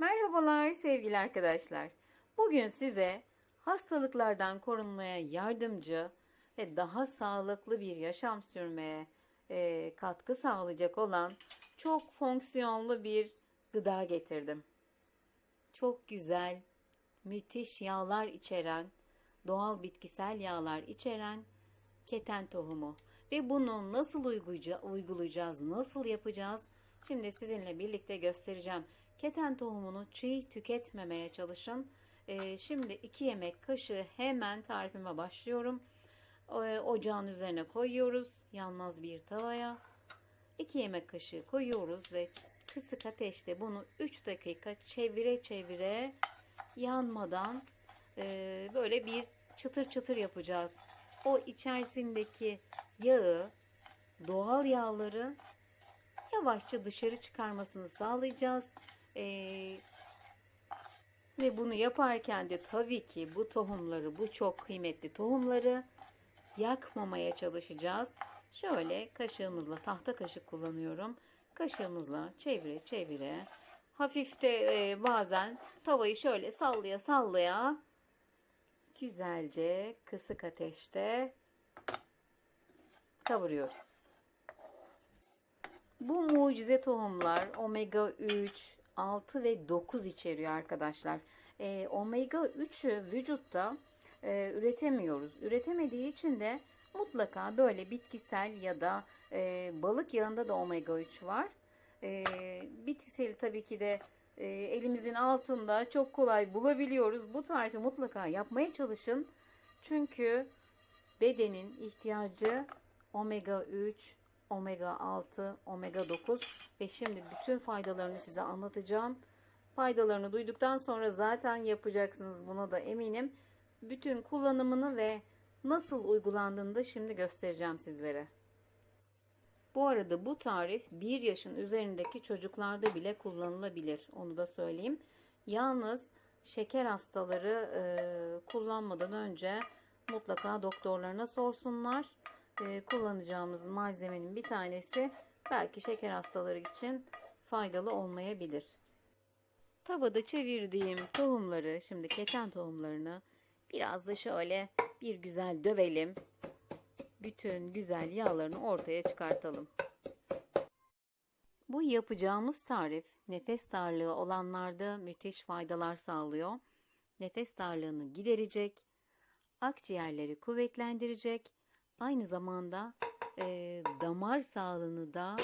Merhabalar sevgili arkadaşlar. Bugün size hastalıklardan korunmaya yardımcı ve daha sağlıklı bir yaşam sürmeye e, katkı sağlayacak olan çok fonksiyonlu bir gıda getirdim. Çok güzel, müthiş yağlar içeren, doğal bitkisel yağlar içeren keten tohumu. Ve bunu nasıl uygulayacağız, nasıl yapacağız? Şimdi sizinle birlikte göstereceğim. Keten tohumunu çiğ tüketmemeye çalışın. Ee, şimdi 2 yemek kaşığı hemen tarifime başlıyorum. Ee, ocağın üzerine koyuyoruz. Yanmaz bir tavaya. 2 yemek kaşığı koyuyoruz ve kısık ateşte bunu 3 dakika çevire çevire yanmadan e, böyle bir çıtır çıtır yapacağız. O içerisindeki yağı, doğal yağları yavaşça dışarı çıkarmasını sağlayacağız. Ee, ve bunu yaparken de tabii ki bu tohumları, bu çok kıymetli tohumları yakmamaya çalışacağız. Şöyle kaşığımızla, tahta kaşık kullanıyorum. Kaşığımızla çevire çevire hafif de e, bazen tavayı şöyle sallaya sallaya güzelce kısık ateşte kavuruyoruz. Bu mucize tohumlar omega 3, 6 ve 9 içeriyor arkadaşlar. E, omega 3'ü vücutta e, üretemiyoruz. Üretemediği için de mutlaka böyle bitkisel ya da e, balık yağında da omega 3 var. E, bitkiseli tabii ki de e, elimizin altında çok kolay bulabiliyoruz. Bu tarifi mutlaka yapmaya çalışın. Çünkü bedenin ihtiyacı omega 3, omega 6, omega 9 ve şimdi bütün faydalarını size anlatacağım. Faydalarını duyduktan sonra zaten yapacaksınız buna da eminim. Bütün kullanımını ve nasıl uygulandığını da şimdi göstereceğim sizlere. Bu arada bu tarif 1 yaşın üzerindeki çocuklarda bile kullanılabilir. Onu da söyleyeyim. Yalnız şeker hastaları e, kullanmadan önce mutlaka doktorlarına sorsunlar. E, kullanacağımız malzemenin bir tanesi belki şeker hastaları için faydalı olmayabilir. Tavada çevirdiğim tohumları, şimdi keten tohumlarını biraz da şöyle bir güzel dövelim bütün güzel yağlarını ortaya çıkartalım. Bu yapacağımız tarif nefes darlığı olanlarda müthiş faydalar sağlıyor. Nefes darlığını giderecek, akciğerleri kuvvetlendirecek, aynı zamanda e, damar sağlığını da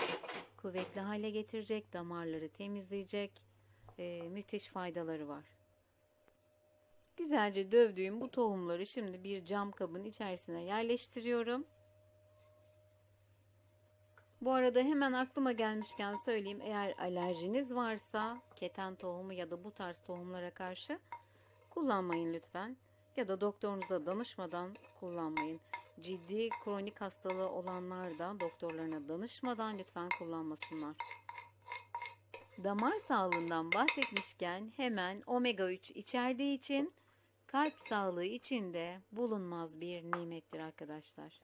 kuvvetli hale getirecek, damarları temizleyecek, e, müthiş faydaları var. Güzelce dövdüğüm bu tohumları şimdi bir cam kabın içerisine yerleştiriyorum. Bu arada hemen aklıma gelmişken söyleyeyim. Eğer alerjiniz varsa keten tohumu ya da bu tarz tohumlara karşı kullanmayın lütfen. Ya da doktorunuza danışmadan kullanmayın. Ciddi kronik hastalığı olanlar da doktorlarına danışmadan lütfen kullanmasınlar. Damar sağlığından bahsetmişken hemen omega 3 içerdiği için kalp sağlığı için de bulunmaz bir nimettir arkadaşlar.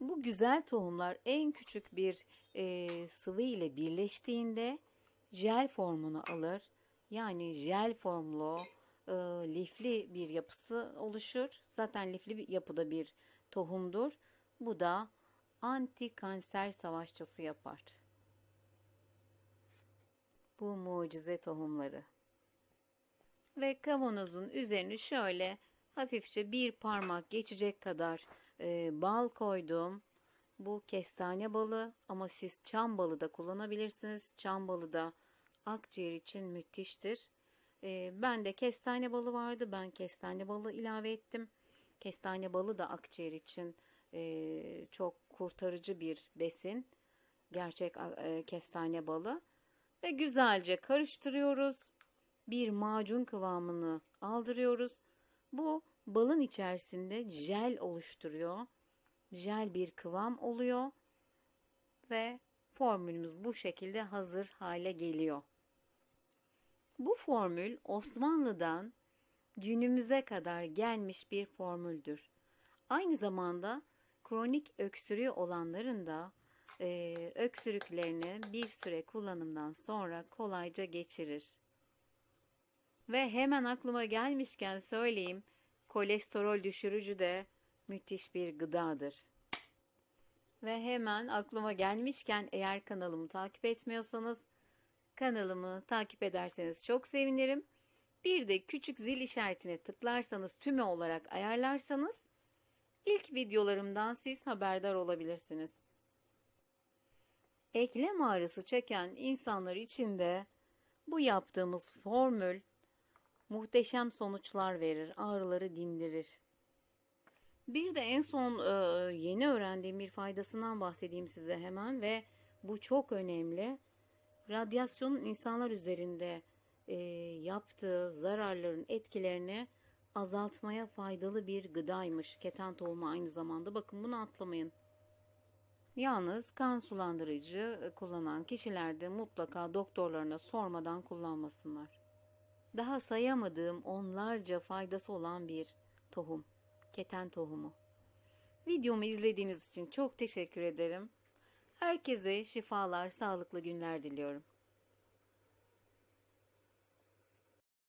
Bu güzel tohumlar en küçük bir e, sıvı ile birleştiğinde jel formunu alır. Yani jel formlu e, lifli bir yapısı oluşur. Zaten lifli bir yapıda bir tohumdur. Bu da anti kanser savaşçısı yapar. Bu mucize tohumları ve kavanozun üzerini şöyle hafifçe bir parmak geçecek kadar e, bal koydum. Bu kestane balı ama siz çam balı da kullanabilirsiniz. Çam balı da akciğer için müthiştir. E, ben de kestane balı vardı. Ben kestane balı ilave ettim. Kestane balı da akciğer için e, çok kurtarıcı bir besin. Gerçek e, kestane balı. Ve güzelce karıştırıyoruz bir macun kıvamını aldırıyoruz. Bu balın içerisinde jel oluşturuyor. Jel bir kıvam oluyor ve formülümüz bu şekilde hazır hale geliyor. Bu formül Osmanlı'dan günümüze kadar gelmiş bir formüldür. Aynı zamanda kronik öksürüğü olanların da e, öksürüklerini bir süre kullanımdan sonra kolayca geçirir. Ve hemen aklıma gelmişken söyleyeyim, kolesterol düşürücü de müthiş bir gıdadır. Ve hemen aklıma gelmişken eğer kanalımı takip etmiyorsanız kanalımı takip ederseniz çok sevinirim. Bir de küçük zil işaretine tıklarsanız tümü olarak ayarlarsanız ilk videolarımdan siz haberdar olabilirsiniz. Eklem ağrısı çeken insanlar için de bu yaptığımız formül muhteşem sonuçlar verir, ağrıları dindirir. Bir de en son e, yeni öğrendiğim bir faydasından bahsedeyim size hemen ve bu çok önemli. Radyasyonun insanlar üzerinde e, yaptığı zararların etkilerini azaltmaya faydalı bir gıdaymış. Keten tohumu aynı zamanda. Bakın bunu atlamayın. Yalnız kan sulandırıcı e, kullanan kişiler de mutlaka doktorlarına sormadan kullanmasınlar. Daha sayamadığım onlarca faydası olan bir tohum. Keten tohumu. Videomu izlediğiniz için çok teşekkür ederim. Herkese şifalar, sağlıklı günler diliyorum.